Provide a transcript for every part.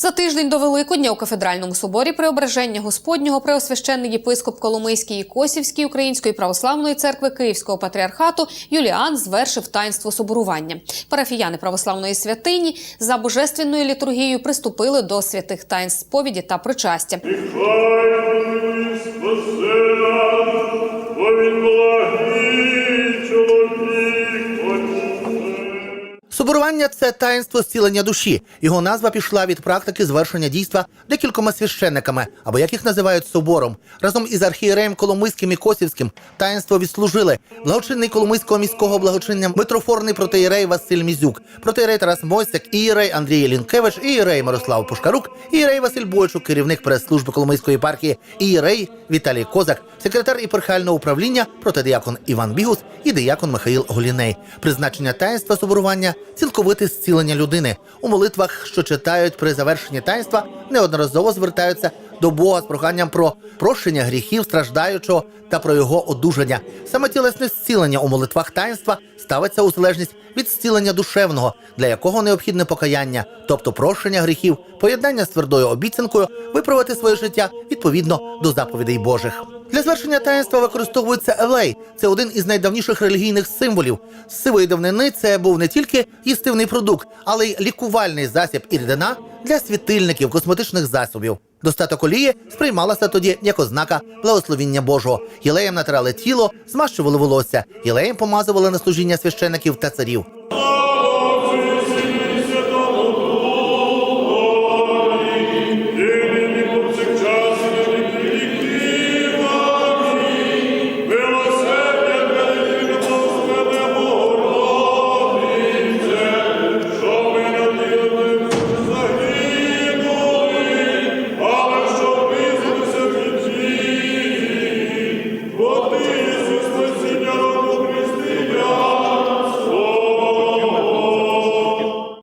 За тиждень до Великодня у кафедральному соборі Преображення Господнього преосвященний єпископ Коломийський і Косівський Української православної церкви Київського патріархату Юліан звершив таїнство соборування. Парафіяни православної святині за божественною літургією приступили до святих таїнств сповіді та причастя. Хай спасе нас, Соборування це таїнство зцілення душі. Його назва пішла від практики звершення дійства декількома священниками, або як їх називають собором. Разом із архієреєм Коломийським і Косівським таїнство відслужили благочинний Коломийського міського благочиння митрофорний протеєрей Василь Мізюк, протеєрей Тарас Мойсяк, ієрей Андрій Лінкевич, ієрей Мирослав Пушкарук, ієрей Василь Бойчук, керівник прес-служби Коломийської єпархії, ієрей Віталій Козак, секретар єпархіального управління, протодиякон Іван Бігус і диякон Михаїл Голіней. Призначення таїнства соборування цілковите зцілення людини. У молитвах, що читають при завершенні таїнства, неодноразово звертаються до Бога з проханням про прощення гріхів страждаючого та про його одужання. Саме тілесне зцілення у молитвах таїнства ставиться у залежність від зцілення душевного, для якого необхідне покаяння, тобто прощення гріхів, поєднання з твердою обіцянкою, виправити своє життя відповідно до заповідей Божих. Для звершення таїнства використовується елей. Це один із найдавніших релігійних символів. З сивої давнини це був не тільки їстивний продукт, але й лікувальний засіб і рідина для світильників, косметичних засобів. Достаток олії сприймалася тоді як ознака благословіння Божого. Єлеєм натирали тіло, змащували волосся, єлеєм помазували на служіння священиків та царів.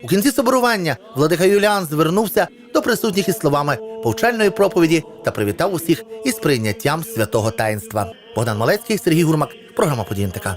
У кінці соборування владика Юліан звернувся до присутніх із словами повчальної проповіді та привітав усіх із прийняттям святого таїнства. Богдан Малецький, Сергій Гурмак, програма «Події НТК».